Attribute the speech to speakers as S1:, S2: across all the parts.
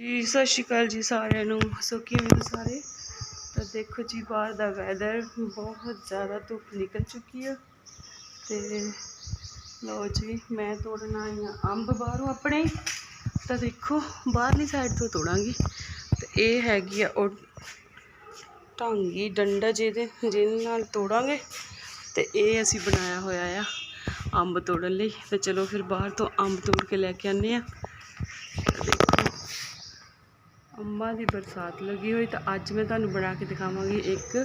S1: ਜੀ, ਸਤਿ ਸ਼੍ਰੀ ਅਕਾਲ ਜੀ ਸਾਰਿਆਂ ਨੂੰ। ਸੋ ਕਿਵੇਂ ਹੋ ਸਾਰੇ? ਤਾਂ ਦੇਖੋ ਜੀ, ਬਾਹਰ ਦਾ ਵੈਦਰ ਬਹੁਤ ਜ਼ਿਆਦਾ ਧੁੱਪ ਨਿਕਲ ਚੁੱਕੀ ਆ। ਤੇ ਲਓ ਜੀ, ਮੈਂ ਤੋੜਨ ਆਈ ਹਾਂ ਅੰਬ ਬਾਹਰੋਂ ਆਪਣੇ। ਤਾਂ ਦੇਖੋ, ਬਾਹਰਲੀ ਸਾਈਡ ਤੋਂ ਤੋੜਾਂਗੀ। ਤੇ ਇਹ ਹੈਗੀ ਆ ਉਹ ਢਾਂਗੀ ਡੰਡਾ ਜਿਹਦੇ ਜਿਹਦੇ ਨਾਲ ਤੋੜਾਂਗੇ। ਤੇ ਇਹ ਅਸੀਂ ਬਣਾਇਆ ਹੋਇਆ ਆ ਅੰਬ ਤੋੜਨ ਲਈ। ਤੇ ਚਲੋ ਫਿਰ ਬਾਹਰ ਤੋਂ ਅੰਬ ਤੋੜ ਕੇ ਲੈ ਕੇ ਆਨੇ ਆ। ਅੰਬਾਂ ਦੀ ਬਰਸਾਤ ਲੱਗੀ ਹੋਈ ਤਾਂ ਅੱਜ ਮੈਂ ਤੁਹਾਨੂੰ ਬਣਾ ਕੇ ਦਿਖਾਵਾਂਗੀ ਇੱਕ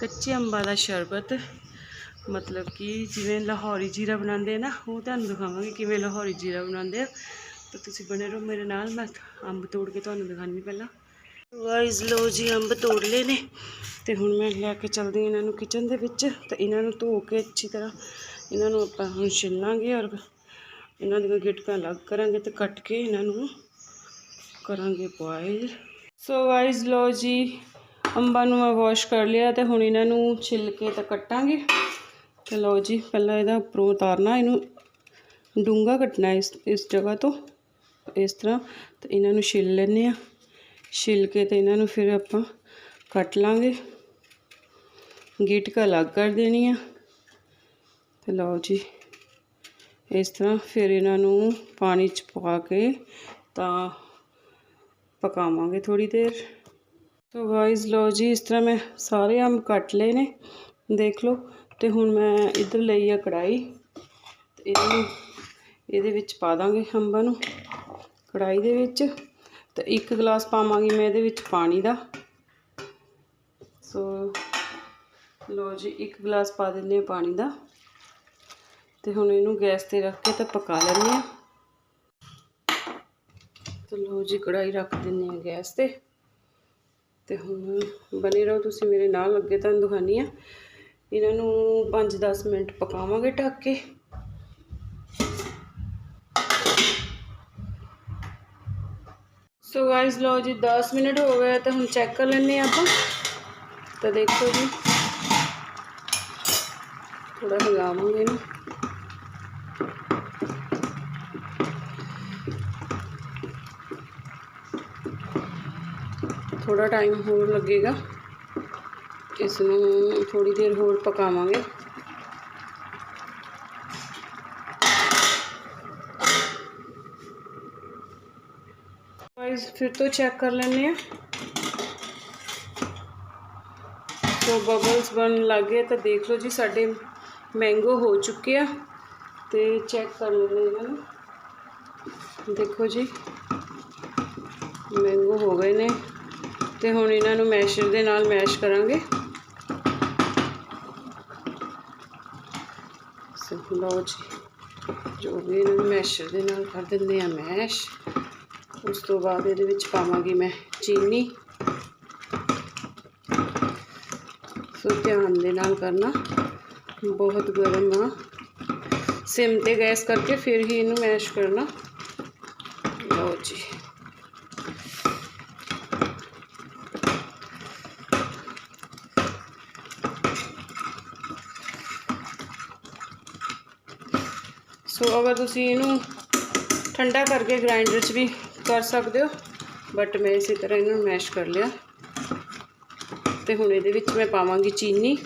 S1: ਕੱਚੇ ਅੰਬਾਂ ਦਾ ਸ਼ਰਬਤ। ਮਤਲਬ ਕਿ ਜਿਵੇਂ ਲਾਹੌਰੀ ਜੀਰਾ ਬਣਾਉਂਦੇ ਆ ਨਾ, ਉਹ ਤੁਹਾਨੂੰ ਦਿਖਾਵਾਂਗੀ ਕਿਵੇਂ ਲਾਹੌਰੀ ਜੀਰਾ ਬਣਾਉਂਦੇ ਆ। ਤਾਂ ਤੁਸੀਂ ਬਣੇ ਰਹੋ ਮੇਰੇ ਨਾਲ, ਮੈਂ ਅੰਬ ਤੋੜ ਕੇ ਤੁਹਾਨੂੰ ਦਿਖਾਉਂਦੀ ਪਹਿਲਾਂ। ਗਾਇਸ ਲੋ ਜੀ, ਅੰਬ ਤੋੜ ਲਏ ਨੇ। ਤੇ ਹੁਣ ਮੈਂ ਲੈ ਕੇ ਚਲਦੀ ਇਹਨਾਂ ਨੂੰ ਕਿਚਨ ਦੇ ਵਿੱਚ। ਤਾਂ ਇਹਨਾਂ ਨੂੰ ਧੋ ਕੇ ਅੱਛੀ ਤਰ੍ਹਾਂ ਇਹਨਾਂ ਨੂੰ ਆਪਾਂ ਹੁਣ ਛਿੱਲਾਂਗੇ ਔਰ ਇਹਨਾਂ ਦੀਆਂ ਗਿਟਕਾਂ ਅਲੱਗ ਕਰਾਂਗੇ ਤੇ ਕੱਟ ਕੇ ਇਹਨਾਂ ਨੂੰ ਕਰਾਂਗੇ ਬੋਇਲ ਸੋ ਗਾਇਸ ਲੋ ਜੀ, ਅੰਬਾਂ ਨੂੰ ਮੈਂ ਵਾਸ਼ ਕਰ ਲਿਆ ਤੇ ਹੁਣ ਇਹਨਾਂ ਨੂੰ ਛਿੱਲ ਕੇ ਤਾਂ ਕੱਟਾਂਗੇ। ਤੇ ਲਓ ਜੀ, ਪਹਿਲਾਂ ਇਹਦਾ ਉੱਪਰੋਂ ਉਤਾਰਨਾ, ਇਹਨੂੰ ਡੂੰਗਾ ਕੱਟਣਾ ਇਸ ਇਸ ਜਗ੍ਹਾ ਤੋਂ, ਇਸ ਤਰ੍ਹਾਂ। ਤੇ ਇਹਨਾਂ ਨੂੰ ਛਿੱਲ ਲੈਂਦੇ ਆ ਛਿੱਲ ਕੇ ਤੇ ਇਹਨਾਂ ਨੂੰ ਫਿਰ ਆਪਾਂ ਕੱਟ ਲਾਂਗੇ। ਗਿਟਕਾ ਅਲੱਗ ਕਰ ਦੇਣੀ ਆ। ਤੇ ਲਓ ਜੀ, ਇਸ ਤਰ੍ਹਾਂ ਫਿਰ ਇਹਨਾਂ ਨੂੰ ਪਾਣੀ ਚ ਪਾ ਕੇ ਤਾਂ ਪਕਾਵਾਂਗੇ ਥੋੜੀ ਦੇਰ। ਸੋ ਗਾਇਸ ਲਓ ਜੀ, ਇਸ ਤਰ੍ਹਾਂ ਮੈਂ ਸਾਰੇ ਅੰਬ ਕੱਟ ਲਏ ਨੇ। ਦੇਖ ਲਓ, ਤੇ ਹੁਣ ਮੈਂ ਇੱਧਰ ਲਈ ਆ ਕੜਾਈ ਤੇ ਇਹਨੂੰ ਇਹਦੇ ਵਿੱਚ ਪਾ ਦਾਂਗੇ ਅੰਬਾਂ ਨੂੰ ਕੜਾਈ ਦੇ ਵਿੱਚ। ਤੇ ਇੱਕ ਗਲਾਸ ਪਾਵਾਂਗੀ ਮੈਂ ਇਹਦੇ ਵਿੱਚ ਪਾਣੀ ਦਾ। ਸੋ ਲਓ ਜੀ, ਇੱਕ ਗਲਾਸ ਪਾ ਦਿੰਦੇ ਹਾਂ ਪਾਣੀ ਦਾ। ਤੇ ਹੁਣ ਇਹਨੂੰ ਗੈਸ ਤੇ ਰੱਖ ਕੇ ਤਾਂ ਪਕਾ ਲੈਂਦੇ ਆ ਤੇ ਲਓ ਜੀ ਕੜਾਈ ਰੱਖ ਦਿੰਦੇ ਆ ਗੈਸ ਤੇ। ਤੇ ਹੁਣ ਬਣੇ ਰਹੋ ਤੁਸੀਂ ਮੇਰੇ ਨਾਲ ਲੱਗੇ ਤੁਹਾਨੂੰ ਦਿਖਾਨੀ ਆ ਇਹਨਾਂ ਨੂੰ 5-10 ਮਿੰਟ ਪਕਾਵਾਂਗੇ ਢੱਕ ਕੇ। ਸੋ ਗਾਇਸ ਲਓ ਜੀ 10 ਮਿੰਟ ਹੋ ਗਏ, ਤਾਂ ਹੁਣ ਚੈੱਕ ਕਰ ਲੈਂਦੇ ਆ ਆਪਾਂ। ਤਾਂ ਦੇਖੋ ਜੀ ਥੋੜਾ ਹਿਲਾਵਾਂਗੇ ਇਹਨੂੰ। ਥੋੜਾ ਟਾਈਮ ਹੋਰ ਲੱਗੇਗਾ ਇਸ ਨੂੰ ਥੋੜੀ ਦੇਰ ਹੋਰ ਪਕਾਵਾਂਗੇ ਗਾਇਸ ਫਿਰ ਤੋਂ ਚੈੱਕ ਕਰ ਲੈਂਦੇ ਆ ਸੋ ਬਬਲਸ ਬਣ ਲੱਗੇ ਤਾਂ ਦੇਖ ਲਓ ਜੀ ਸਾਡੇ ਮੈਂਗੋ ਹੋ ਚੁੱਕੇ ਆ ਤੇ ਚੈੱਕ ਕਰ ਲੈਂਦੇ ਇਹਨਾਂ ਨੂੰ ਦੇਖੋ ਜੀ ਮੈਂਗੋ ਹੋ ਗਏ ਨੇ ਤੇ ਹੁਣ ਇਹਨਾਂ ਨੂੰ ਮੈਸ਼ਰ ਦੇ ਨਾਲ ਮੈਸ਼ ਕਰਾਂਗੇ। ਲਓ ਜੀ, ਜੋ ਵੀ ਇਹਨਾਂ ਨੂੰ ਮੈਸ਼ਰ ਦੇ ਨਾਲ ਕਰ ਦਿੰਦੇ ਆ ਮੈਸ਼, ਉਸ ਤੋਂ ਬਾਅਦ ਇਹਦੇ ਵਿੱਚ ਪਾਵਾਂਗੀ ਮੈਂ ਚੀਨੀ। ਸੋ ਧਿਆਨ ਦੇ ਨਾਲ ਕਰਨਾ, ਬਹੁਤ ਗਰਮ ਆ। ਸਿਮ ਤੇ ਗੈਸ ਕਰਕੇ ਫਿਰ ਹੀ ਇਹਨੂੰ ਮੈਸ਼ ਕਰਨਾ ਲਓ ਜੀ ਸੋ ਅਗਰ ਤੁਸੀਂ ਇਹਨੂੰ ਠੰਡਾ ਕਰਕੇ ਗ੍ਰਾਈਂਡਰ 'ਚ ਵੀ ਕਰ ਸਕਦੇ ਹੋ। ਬਟ ਮੈਂ ਇਸੇ ਤਰ੍ਹਾਂ ਇਹਨੂੰ ਮੈਸ਼ ਕਰ ਲਿਆ। ਤੇ ਹੁਣ ਇਹਦੇ ਵਿੱਚ ਮੈਂ ਪਾਵਾਂਗੀ ਚੀਨੀ।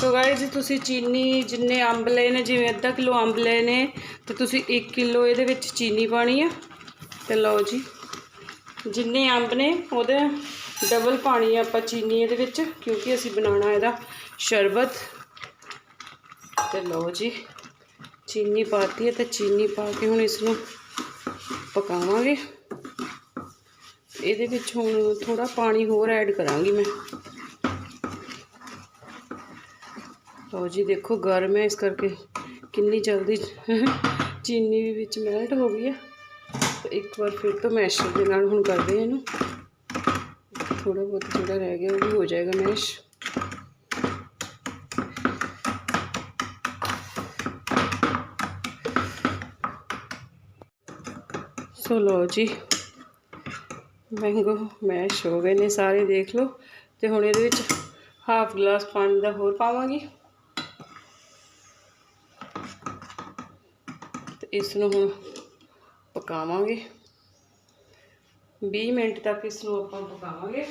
S1: ਸੋ ਗਾਇਜ਼ ਤੁਸੀਂ ਚੀਨੀ ਜਿੰਨੇ ਅੰਬ ਲਏ ਨੇ, ਜਿਵੇਂ ਅੱਧਾ ਕਿਲੋ ਅੰਬ ਲਏ ਨੇ, ਤੇ ਤੁਸੀਂ 1 ਕਿਲੋ ਇਹਦੇ ਵਿੱਚ ਚੀਨੀ ਪਾਣੀ ਆ। ਤੇ ਲਓ ਜੀ, ਜਿੰਨੇ ਅੰਬ ਨੇ ਉਹਦੇ ਡਬਲ ਪਾਣੀ ਆ ਆਪਾਂ ਚੀਨੀ ਇਹਦੇ ਵਿੱਚ, ਕਿਉਂਕਿ ਅਸੀਂ ਬਣਾਉਣਾ ਇਹਦਾ ਸ਼ਰਬਤ। ਤੇ ਲਓ ਜੀ, ਚੀਨੀ ਪਾਤੀ ਹੈ ਤੇ ਚੀਨੀ ਪਾ ਕੇ ਹੁਣ ਇਸ ਨੂੰ ਪਕਾਵਾਂਗੇ। ਇਹਦੇ ਵਿੱਚ ਹੁਣ ਥੋੜਾ ਪਾਣੀ ਹੋਰ ਐਡ ਕਰਾਂਗੀ ਮੈਂ। ਲਓ ਜੀ, ਦੇਖੋ ਗਰਮ ਹੈ, ਇਸ ਕਰਕੇ ਕਿੰਨੀ ਜਲਦੀ ਚੀਨੀ ਵੀ ਵਿੱਚ ਮੈਲਟ ਹੋ ਗਈ ਹੈ। ਇੱਕ ਵਾਰ ਫਿਰ ਤੋਂ ਮੈਸ਼ਰ ਦੇ ਨਾਲ ਹੁਣ ਕਰਦੇ ਹਾਂ ਇਹਨੂੰ। ਥੋੜਾ ਬਹੁਤ ਜਿਹੜਾ ਰਹਿ ਗਿਆ, ਉਹ ਵੀ ਹੋ ਜਾਏਗਾ ਮੈਸ਼ ਸੋ ਲਓ ਜੀ ਮੈਂਗੋ ਮੈਸ਼ ਹੋ ਗਏ ਨੇ ਸਾਰੇ, ਦੇਖ ਲਓ। ਤੇ ਹੁਣ ਇਹਦੇ ਵਿੱਚ ਹਾਫ ਗਲਾਸ ਪਾਣੀ ਦਾ ਹੋਰ ਪਾਵਾਂਗੀ। ਇਸ ਨੂੰ ਹੁਣ ਪਕਾਵਾਂਗੇ। 20 ਮਿੰਟ ਤੱਕ ਇਸ ਨੂੰ ਆਪਾਂ ਪਕਾਵਾਂਗੇ।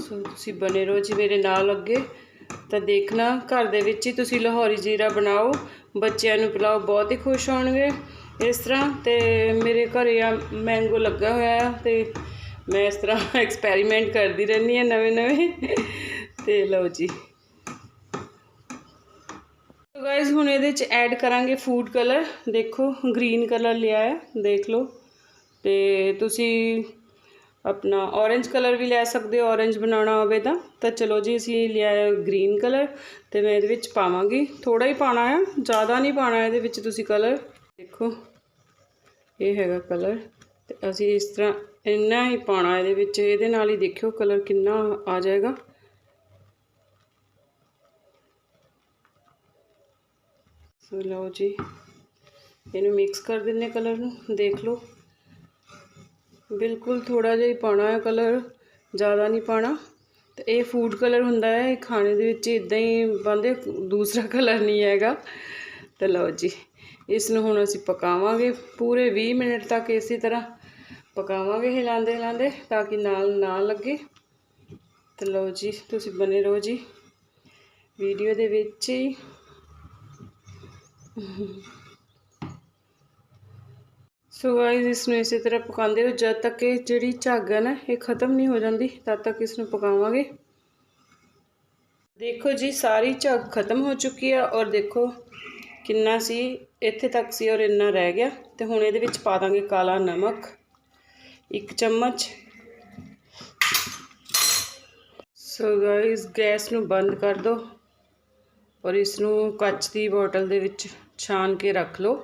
S1: ਸੋ ਤੁਸੀਂ ਬਨੇ ਰਹੋ ਜੀ ਮੇਰੇ ਨਾਲ ਅੱਗੇ। ਤਾਂ ਦੇਖਣਾ, ਘਰ ਦੇ ਵਿੱਚ ਹੀ ਤੁਸੀਂ ਲਾਹੌਰੀ ਜੀਰਾ ਬਣਾਓ। ਬੱਚਿਆਂ ਨੂੰ ਪਿਲਾਓ, ਬਹੁਤ ਹੀ ਖੁਸ਼ ਹੋਣਗੇ। ਇਸ ਤਰ੍ਹਾਂ ਤੇ ਮੇਰੇ ਘਰੇ ਆ ਮੈਂਗੋ ਲੱਗਾ ਹੋਇਆ ਆ ਤੇ ਮੈਂ ਇਸ ਤਰ੍ਹਾਂ ਐਕਸਪੈਰੀਮੈਂਟ ਕਰਦੀ ਰਹਿੰਦੀ ਹਾਂ ਨਵੇਂ ਨਵੇਂ ਤੇ ਲਓ ਜੀ। ਸੋ ਹੁਣ ਇਹਦੇ ਚ ਐਡ ਕਰਾਂਗੇ ਫੂਡ ਕਲਰ ਦੇਖੋ ਗ੍ਰੀਨ ਕਲਰ ਲਿਆ ਹੈ, ਦੇਖ ਲਓ। ਤੇ ਤੁਸੀਂ ਆਪਣਾ orange ਕਲਰ ਵੀ ਲੈ ਸਕਦੇ ਹੋ, orange ਬਣਾਉਣਾ ਹੋਵੇ ਤਾਂ। ਤਾਂ ਚਲੋ ਜੀ, ਅਸੀਂ ਲਿਆ ਹੈ ਗ੍ਰੀਨ ਕਲਰ ਤੇ ਮੈਂ ਇਹਦੇ ਵਿੱਚ ਪਾਵਾਂਗੀ। ਥੋੜਾ ਹੀ ਪਾਣਾ ਹੈ, ਜ਼ਿਆਦਾ ਨਹੀਂ ਪਾਣਾ ਇਹਦੇ ਵਿੱਚ ਤੁਸੀਂ ਕਲਰ ਦੇਖੋ, ਇਹ ਹੈਗਾ ਕਲਰ ਤੇ ਅਸੀਂ ਇਸ ਤਰ੍ਹਾਂ ਇੰਨਾ ਹੀ ਪਾਣਾ ਇਹਦੇ ਵਿੱਚ। ਇਹਦੇ ਨਾਲ ਹੀ ਦੇਖਿਓ ਕਲਰ ਕਿੰਨਾ ਆ ਜਾਏਗਾ। ਸੋ ਲਓ ਜੀ, ਇਹਨੂੰ ਮਿਕਸ ਕਰ ਦਿੰਨੇ ਕਲਰ ਨੂੰ, ਦੇਖ ਲਓ। ਬਿਲਕੁਲ ਥੋੜਾ ਜਿਹਾ ਹੀ ਪਾਣਾ ਹੈ ਕਲਰ ਜ਼ਿਆਦਾ ਨਹੀਂ ਪਾਣਾ ਤੇ ਇਹ ਫੂਡ ਕਲਰ ਹੁੰਦਾ ਹੈ, ਇਹ ਖਾਣੇ ਦੇ ਵਿੱਚ ਇਦਾਂ ਹੀ ਪਾਉਂਦੇ ਦੂਸਰਾ ਕਲਰ ਨਹੀਂ ਹੈਗਾ। ਤੇ ਲਓ ਜੀ ਇਸ ਨੂੰ ਹੁਣ ਅਸੀਂ ਪਕਾਵਾਂਗੇ, ਪੂਰੇ 20 ਮਿੰਟ ਤੱਕ ਇਸੇ ਤਰ੍ਹਾਂ ਪਕਾਵਾਂਗੇ ਹਿਲਾਉਂਦੇ ਹਿਲਾਉਂਦੇ, ਤਾਂ ਕਿ ਨਾਲ ਨਾ ਲੱਗੇ। ਤੇ ਲਓ ਜੀ, ਤੁਸੀਂ ਬਨੇ ਰਹੋ ਜੀ। ਵੀਡੀਓ ਦੇ ਵਿੱਚ ਹੀ। ਸੋ ਗਾਇਸ ਇਸ ਨੂੰ ਇਸੇ ਤਰ੍ਹਾਂ ਪਕਾਉਂਦੇ ਰਹੋ ਜਦ ਤੱਕ ਇਹ ਜਿਹੜੀ ਝੱਗ ਹੈ ਨਾ, ਇਹ ਖਤਮ ਨਹੀਂ ਹੋ ਜਾਂਦੀ, ਤਦ ਤੱਕ ਇਸ ਨੂੰ ਪਕਾਵਾਂਗੇ। ਦੇਖੋ ਜੀ, ਸਾਰੀ ਝੱਗ ਖਤਮ ਹੋ ਚੁੱਕੀ ਆ ਔਰ ਦੇਖੋ ਕਿੰਨਾ ਸੀ, ਇੱਥੇ ਤੱਕ ਸੀ ਔਰ ਇੰਨਾ ਰਹਿ ਗਿਆ। ਤੇ ਹੁਣ ਇਹਦੇ ਵਿੱਚ ਪਾ ਦਾਂਗੇ ਕਾਲਾ ਨਮਕ, ਇੱਕ ਚਮਚ। ਸੋ ਗਾਇਸ ਗੈਸ ਨੂੰ ਬੰਦ ਕਰ ਦਿਓ। ਔਰ ਇਸ ਨੂੰ ਕੱਚ ਦੀ ਬੋਟਲ ਦੇ ਵਿੱਚ ਛਾਣ ਕੇ ਰੱਖ ਲਓ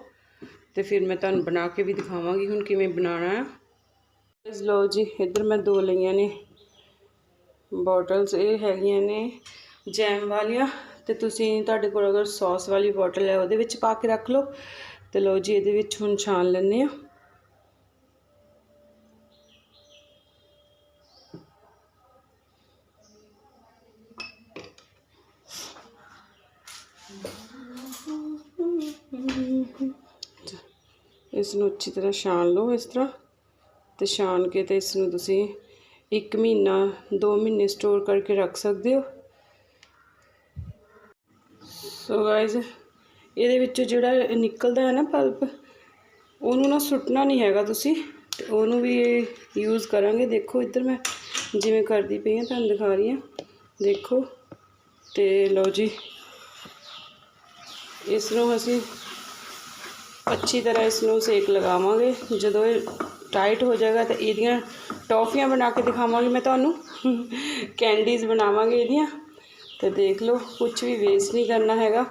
S1: ਤੇ ਫਿਰ ਮੈਂ ਤੁਹਾਨੂੰ ਬਣਾ ਕੇ ਵੀ ਦਿਖਾਵਾਂਗੀ ਹੁਣ ਕਿਵੇਂ ਬਣਾਉਣਾ ਹੈ। ਲਓ ਜੀ, ਇੱਧਰ ਮੈਂ ਦੋ ਲਈਆਂ ਨੇ। ਬੋਟਲਸ ਇਹ ਹੈਗੀਆਂ ਨੇ ਜੈਮ ਵਾਲੀਆਂ ਤੇ ਤੁਸੀਂ ਤੁਹਾਡੇ ਕੋਲ ਅਗਰ ਸੌਸ ਵਾਲੀ ਬੋਟਲ ਹੈ ਉਹਦੇ ਵਿੱਚ ਪਾ ਕੇ ਰੱਖ ਲਓ ਤੇ ਲਓ ਜੀ, ਇਹਦੇ ਵਿੱਚ ਹੁਣ ਛਾਣ ਲੈਂਦੇ ਆ ਇਸ ਨੂੰ ਅੱਛੀ ਤਰ੍ਹਾਂ ਛਾਣ ਲਓ ਇਸ ਤਰ੍ਹਾਂ ਤੇ ਛਾਣ ਕੇ ਤੇ ਇਸ ਨੂੰ ਤੁਸੀਂ 1 ਮਹੀਨਾ 2 ਮਹੀਨੇ ਸਟੋਰ ਕਰਕੇ ਰੱਖ ਸਕਦੇ ਹੋ। ਸੋ ਗਾਇਜ਼ ਇਹਦੇ ਵਿੱਚੋਂ ਜਿਹੜਾ ਨਿਕਲਦਾ ਹੈ ਨਾ ਪਲਪ ਉਹਨੂੰ ਨਾ ਸੁੱਟਣਾ ਨਹੀਂ ਹੈਗਾ ਤੁਸੀਂ ਤੇ ਉਹਨੂੰ ਵੀ ਯੂਜ਼ ਕਰਾਂਗੇ। ਦੇਖੋ ਇੱਧਰ ਮੈਂ ਜਿਵੇਂ ਕਰਦੀ ਪਈ ਹਾਂ, ਤੁਹਾਨੂੰ ਦਿਖਾ ਰਹੀ ਹਾਂ। ਦੇਖੋ ਤੇ ਲਓ ਜੀ ਇਸ ਨੂੰ ਅਸੀਂ ਅੱਛੀ ਤਰ੍ਹਾਂ ਇਸ ਨੂੰ ਸੇਕ ਲਗਾਵਾਂਗੇ। ਜਦੋਂ ਇਹ ਟਾਈਟ ਹੋ ਜਾਏਗਾ ਤਾਂ ਇਹਦੀਆਂ ਟੌਫੀਆਂ ਬਣਾ ਕੇ ਦਿਖਾਵਾਂਗੀ ਮੈਂ ਤੁਹਾਨੂੰ। ਕੈਂਡੀਜ਼ ਬਣਾਵਾਂਗੇ ਇਹਦੀਆਂ। ਤੇ ਦੇਖ ਲਓ ਕੁਝ ਵੀ ਵੇਸਟ ਨਹੀਂ ਕਰਨਾ ਹੈਗਾ।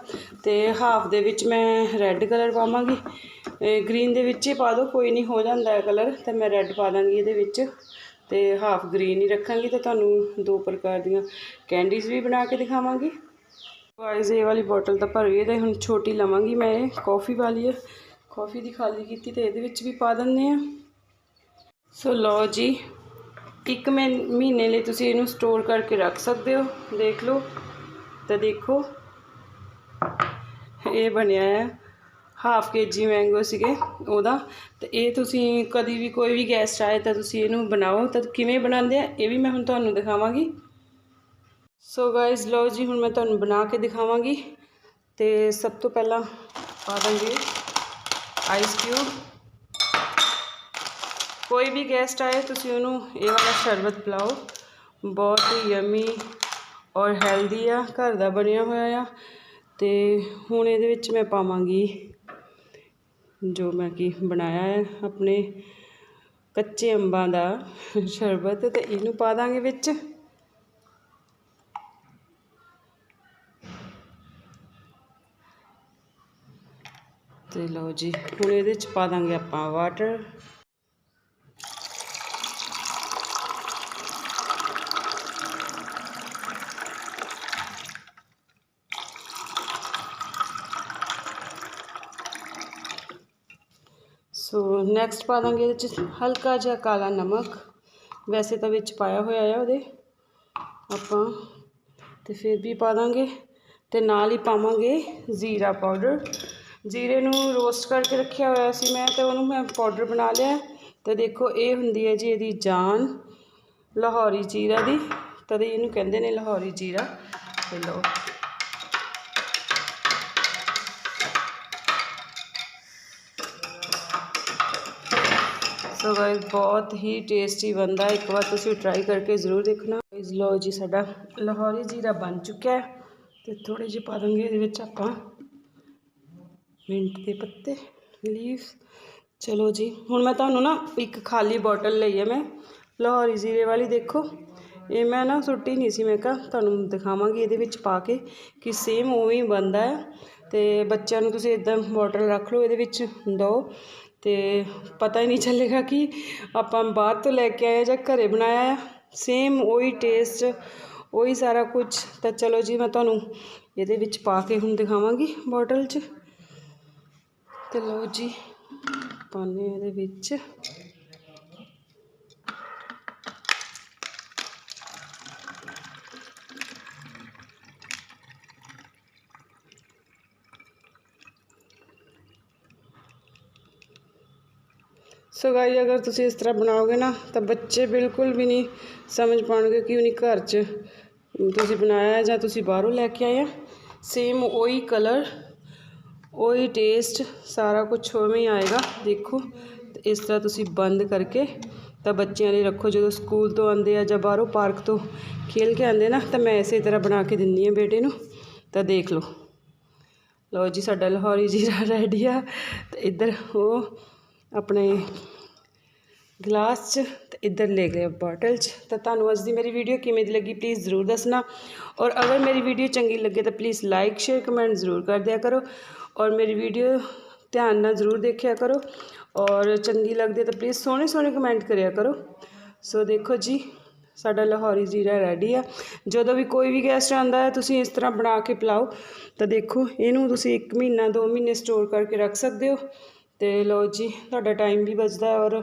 S1: ਤੇ ਹਾਫ ਦੇ ਵਿੱਚ ਮੈਂ ਰੈੱਡ ਕਲਰ ਪਾਵਾਂਗੀ। ਗ੍ਰੀਨ ਦੇ ਵਿੱਚ ਹੀ ਪਾ ਦਿਓ, ਕੋਈ ਨਹੀਂ, ਹੋ ਜਾਂਦਾ ਹੈ ਕਲਰ ਤੇ ਮੈਂ ਰੈੱਡ ਪਾ ਦਾਂਗੀ ਇਹਦੇ ਵਿੱਚ। ਤੇ ਹਾਫ ਗ੍ਰੀਨ ਹੀ ਰੱਖਾਂਗੀ ਤੇ ਤੁਹਾਨੂੰ ਦੋ ਪ੍ਰਕਾਰ ਦੀਆਂ ਕੈਂਡੀਜ਼ ਵੀ ਬਣਾ ਕੇ ਦਿਖਾਵਾਂਗੀ। ਗਾਇਜ਼ ਇਹ ਵਾਲੀ ਬੋਟਲ ਤਾਂ ਭਰ ਗਈ ਤੇ ਹੁਣ ਛੋਟੀ ਲਵਾਂਗੀ ਮੈਂ ਇਹ। ਕਾਫੀ ਵਾਲੀ ਹੈ। ਕਾਫੀ ਦੀ ਖਾਲੀ ਕੀਤੀ ਤੇ ਇਹਦੇ ਵਿੱਚ ਵੀ ਪਾ ਦਿੰਦੇ ਆ ਸੋ ਲਓ ਜੀ, ਇੱਕ ਮਹੀਨੇ ਲਈ ਤੁਸੀਂ ਇਹਨੂੰ ਸਟੋਰ ਕਰਕੇ ਰੱਖ ਸਕਦੇ ਹੋ, ਦੇਖ ਲਓ ਤਾਂ ਦੇਖੋ। ਇਹ ਬਣਿਆ ਹੈ ਹਾਫ ਕੇ ਜੀ ਮੈਂਗੋ ਸੀਗੇ ਉਹਦਾ, ਤੇ ਇਹ ਤੁਸੀਂ ਕਦੀ ਵੀ ਕੋਈ ਵੀ ਗੈਸਟ ਆਏ ਤਾਂ ਤੁਸੀਂ ਇਹਨੂੰ ਬਣਾਓ। ਤਾਂ ਕਿਵੇਂ ਬਣਾਉਂਦੇ ਆ, ਇਹ ਵੀ ਮੈਂ ਹੁਣ ਤੁਹਾਨੂੰ ਦਿਖਾਵਾਂਗੀ। ਸੋ ਗਾਇਜ਼ ਲਓ ਜੀ, ਹੁਣ ਮੈਂ ਤੁਹਾਨੂੰ ਬਣਾ ਕੇ ਦਿਖਾਵਾਂਗੀ ਤੇ ਸਭ ਤੋਂ ਪਹਿਲਾਂ ਪਾ ਦਾਂਗੇ। ਆਈਸ ਕਿਊਬ ਕੋਈ ਵੀ ਗੈਸਟ ਆਏ, ਤੁਸੀਂ ਉਹਨੂੰ ਇਹ ਵਾਲਾ ਸ਼ਰਬਤ ਪਿਲਾਓ। ਬਹੁਤ ਹੀ ਯਮੀ ਔਰ ਹੈਲਦੀ ਆ, ਘਰ ਦਾ ਬਣਿਆ ਹੋਇਆ ਆ। ਤੇ ਹੁਣ ਇਹਦੇ ਵਿੱਚ ਮੈਂ ਪਾਵਾਂਗੀ ਜੋ ਮੈਂ ਕੀ ਬਣਾਇਆ ਹੈ ਆਪਣੇ ਕੱਚੇ ਅੰਬਾਂ ਦਾ ਸ਼ਰਬਤ। ਤੇ ਇਹਨੂੰ ਪਾ ਦਾਂਗੇ ਵਿੱਚ। ਤੇ ਲਓ ਜੀ, ਹੁਣ ਇਹਦੇ ਚ ਪਾ ਦਾਂਗੇ ਆਪਾਂ ਵਾਟਰ ਸੋ ਨੈਕਸਟ ਪਾ ਦਾਂਗੇ ਇਹਦੇ ਚ ਹਲਕਾ ਜਿਹਾ ਕਾਲਾ ਨਮਕ। ਵੈਸੇ ਤਾਂ ਵਿੱਚ ਪਾਇਆ ਹੋਇਆ ਆ ਉਹਦੇ ਆਪਾਂ, ਤੇ ਫਿਰ ਵੀ ਪਾ ਦਾਂਗੇ। ਤੇ ਨਾਲ ਹੀ ਪਾਵਾਂਗੇ ਜ਼ੀਰਾ ਪਾਊਡਰ। ਜ਼ੀਰੇ ਨੂੰ ਰੋਸਟ ਕਰਕੇ ਰੱਖਿਆ ਹੋਇਆ ਸੀ ਮੈਂ ਤੇ ਉਹਨੂੰ ਮੈਂ ਪਾਊਡਰ ਬਣਾ ਲਿਆ। ਤੇ ਦੇਖੋ ਇਹ ਹੁੰਦੀ ਹੈ ਜੀ ਇਹਦੀ ਜਾਨ, ਲਾਹੌਰੀ ਜੀਰਾ ਦੀ। ਤਦੇ ਇਹਨੂੰ ਕਹਿੰਦੇ ਨੇ ਲਾਹੌਰੀ ਜੀਰਾ। ਤੇ ਲਓ। ਸੋ ਗਾਇਸ ਬਹੁਤ ਹੀ ਟੇਸਟੀ ਬਣਦਾ। ਇੱਕ ਵਾਰ ਤੁਸੀਂ ਟਰਾਈ ਕਰਕੇ ਜ਼ਰੂਰ ਦੇਖਣਾ। ਗਾਇਸ ਲਓ ਜੀ, ਸਾਡਾ ਲਾਹੌਰੀ ਜੀਰਾ ਬਣ ਚੁੱਕਿਆ। ਹੈ ਤੇ ਥੋੜੇ ਜਿਹੇ ਪਾ ਦਾਂਗੇ ਇਹਦੇ ਵਿੱਚ ਆਪਾਂ। ਮਿੰਟ ਦੇ ਪੱਤੇ ਲੀਵਸ ਚਲੋ ਜੀ, ਹੁਣ ਮੈਂ ਤੁਹਾਨੂੰ ਨਾ ਇੱਕ ਖਾਲੀ ਬੋਟਲ ਲਈ ਹੈ ਮੈਂ। ਲਾਹੌਰੀ ਜੀਰੇ ਵਾਲੀ ਦੇਖੋ। ਇਹ ਮੈਂ ਨਾ ਸੁੱਟੀ ਨਹੀਂ ਸੀ, ਮੈਂ ਕਿਹਾ ਤੁਹਾਨੂੰ ਦਿਖਾਵਾਂਗੀ ਇਹਦੇ ਵਿੱਚ ਪਾ ਕੇ ਕਿ ਸੇਮ ਉਵੇਂ ਹੀ ਬਣਦਾ ਹੈ। ਤੇ ਬੱਚਿਆਂ ਨੂੰ ਤੁਸੀਂ ਇਦਾਂ ਬੋਟਲ ਰੱਖ ਲਓ, ਇਹਦੇ ਵਿੱਚ ਦਿਓ। ਤੇ ਪਤਾ ਹੀ ਨਹੀਂ ਚੱਲੇਗਾ ਕਿ ਆਪਾਂ ਬਾਹਰ ਤੋਂ ਲੈ ਕੇ ਆਏ ਜਾਂ ਘਰੇ ਬਣਾਇਆ ਆ। ਸੇਮ ਉਹੀ ਟੇਸਟ ਉਹੀ ਸਾਰਾ ਕੁਝ ਤਾਂ ਚਲੋ ਜੀ, ਮੈਂ ਤੁਹਾਨੂੰ ਇਹਦੇ ਵਿੱਚ ਪਾ ਕੇ ਹੁਣ ਦਿਖਾਵਾਂਗੀ ਬੋਟਲ 'ਚ। ਤੇ ਲਓ ਜੀ, ਪਾਉਂਦੇ ਹਾਂ ਇਹਦੇ ਵਿੱਚ। ਸੋ ਗਾਈ ਅਗਰ ਤੁਸੀਂ ਇਸ ਤਰ੍ਹਾਂ ਬਣਾਓਗੇ ਨਾ, ਤਾਂ ਬੱਚੇ ਬਿਲਕੁਲ ਵੀ ਨਹੀਂ ਸਮਝ ਪਾਉਣਗੇ ਕਿ ਉਹਨੀ ਘਰ 'ਚ ਤੁਸੀਂ ਬਣਾਇਆ ਹੈ ਜਾਂ ਤੁਸੀਂ ਬਾਹਰੋਂ ਲੈ ਕੇ ਆਏ ਆ। ਸੇਮ ਉਹੀ ਕਲਰ ਉਹੀ ਟੇਸਟ ਸਾਰਾ ਕੁਝ ਉਵੇਂ ਹੀ ਆਏਗਾ, ਦੇਖੋ। ਤੇ ਇਸ ਤਰ੍ਹਾਂ ਤੁਸੀਂ ਬੰਦ ਕਰਕੇ ਤਾਂ ਬੱਚਿਆਂ ਲਈ ਰੱਖੋ, ਜਦੋਂ ਸਕੂਲ ਤੋਂ ਆਉਂਦੇ ਆ ਜਾਂ ਬਾਹਰੋਂ ਪਾਰਕ ਤੋਂ ਖੇਲ ਕੇ ਆਉਂਦੇ ਨਾ, ਤਾਂ ਮੈਂ ਇਸੇ ਤਰ੍ਹਾਂ ਬਣਾ ਕੇ ਦਿੰਦੀ ਆ ਬੇਟੇ ਨੂੰ, ਤਾਂ ਦੇਖ ਲਓ। ਲਓ ਜੀ, ਸਾਡਾ ਲਾਹੌਰੀ ਜੀਰਾ ਰੈਡੀ ਆ। ਤੇ ਇੱਧਰ ਉਹ ਆਪਣੇ ਗਲਾਸ 'ਚ ਤੇ ਇੱਧਰ ਲੈ ਗਏ ਬੋਟਲ 'ਚ। ਤਾਂ ਤੁਹਾਨੂੰ ਅੱਜ ਦੀ ਮੇਰੀ ਵੀਡੀਓ ਕਿਵੇਂ ਦੀ ਲੱਗੀ ਪਲੀਜ਼ ਜ਼ਰੂਰ ਦੱਸਣਾ। ਔਰ ਅਗਰ ਮੇਰੀ ਵੀਡੀਓ ਚੰਗੀ ਲੱਗੇ ਤਾਂ ਪਲੀਜ਼ ਲਾਈਕ ਸ਼ੇਅਰ ਕਮੈਂਟ ਜ਼ਰੂਰ ਕਰ ਦਿਆ ਕਰੋ। ਔਰ ਮੇਰੀ ਵੀਡੀਓ ਧਿਆਨ ਨਾਲ ਜ਼ਰੂਰ ਦੇਖਿਆ ਕਰੋ ਔਰ ਚੰਗੀ ਲੱਗਦੀ ਤਾਂ ਪਲੀਜ਼ ਸੋਹਣੇ ਸੋਹਣੇ ਕਮੈਂਟ ਕਰਿਆ ਕਰੋ। ਸੋ ਦੇਖੋ ਜੀ, ਸਾਡਾ ਲਾਹੌਰੀ ਜੀਰਾ ਰੈਡੀ ਆ। ਜਦੋਂ ਵੀ ਕੋਈ ਵੀ ਗੈਸਟ ਆਉਂਦਾ ਹੈ, ਤੁਸੀਂ ਇਸ ਤਰ੍ਹਾਂ ਬਣਾ ਕੇ ਪਿਲਾਓ। ਤਾਂ ਦੇਖੋ, ਇਹਨੂੰ ਤੁਸੀਂ 1 ਮਹੀਨਾ 2 ਮਹੀਨੇ ਸਟੋਰ ਕਰਕੇ ਰੱਖ ਸਕਦੇ ਹੋ। ਤੇ ਲਓ ਜੀ, ਤੁਹਾਡਾ ਟਾਈਮ ਵੀ ਬਚਦਾ ਔਰ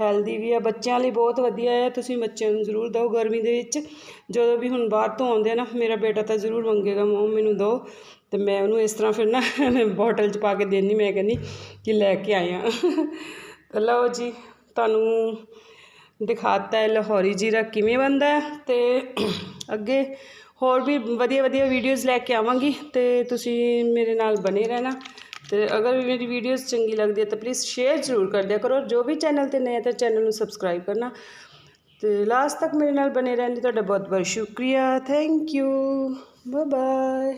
S1: ਹੈਲਦੀ ਵੀ ਆ। ਬੱਚਿਆਂ ਲਈ ਬਹੁਤ ਵਧੀਆ ਹੈ ਤੁਸੀਂ ਬੱਚਿਆਂ ਨੂੰ ਜ਼ਰੂਰ ਦਿਓ ਗਰਮੀ ਦੇ ਵਿੱਚ। ਜਦੋਂ ਵੀ ਹੁਣ ਬਾਹਰ ਤੋਂ ਆਉਂਦੇ ਆ ਨਾ, ਮੇਰਾ ਬੇਟਾ ਤਾਂ ਜ਼ਰੂਰ ਮੰਗੇਗਾ, ਮੋਮ ਮੈਨੂੰ ਦਿਓ। ਅਤੇ ਮੈਂ ਉਹਨੂੰ ਇਸ ਤਰ੍ਹਾਂ ਫਿਰ ਨਾ ਬੋਟਲ 'ਚ ਪਾ ਕੇ ਦਿੰਦੀ, ਮੈਂ ਕਹਿੰਦੀ ਕਿ ਲੈ ਕੇ ਆਏ ਆ ਤਾਂ ਲਓ ਜੀ, ਤੁਹਾਨੂੰ ਦਿਖਾਤਾ ਹੈ ਲਾਹੌਰੀ ਜੀਰਾ ਕਿਵੇਂ ਬਣਦਾ ਅਤੇ ਅੱਗੇ ਹੋਰ ਵੀ ਵਧੀਆ ਵਧੀਆ ਵੀਡੀਓਜ਼ ਲੈ ਕੇ ਆਵਾਂਗੀ ਅਤੇ ਤੁਸੀਂ ਮੇਰੇ ਨਾਲ ਬਣੇ ਰਹਿਣਾ। ਤੇ ਅਗਰ ਮੇਰੀ ਵੀਡੀਓਜ਼ ਚੰਗੀ ਲੱਗਦੀ ਹੈ ਤਾਂ ਪਲੀਜ਼ ਸ਼ੇਅਰ ਜ਼ਰੂਰ ਕਰ ਦਿਆ ਕਰੋ। ਜੋ ਵੀ ਚੈਨਲ ਤੇ ਨਏ ਹੈ ਤਾਂ ਚੈਨਲ ਨੂੰ ਸਬਸਕ੍ਰਾਈਬ ਕਰਨਾ। ਤੇ ਲਾਸਟ ਤੱਕ ਮੇਰੇ ਨਾਲ ਬਣੇ ਰਹਿਣ ਲਈ ਤੁਹਾਡਾ ਬਹੁਤ ਬਹੁਤ ਸ਼ੁਕਰੀਆ। Thank you bye bye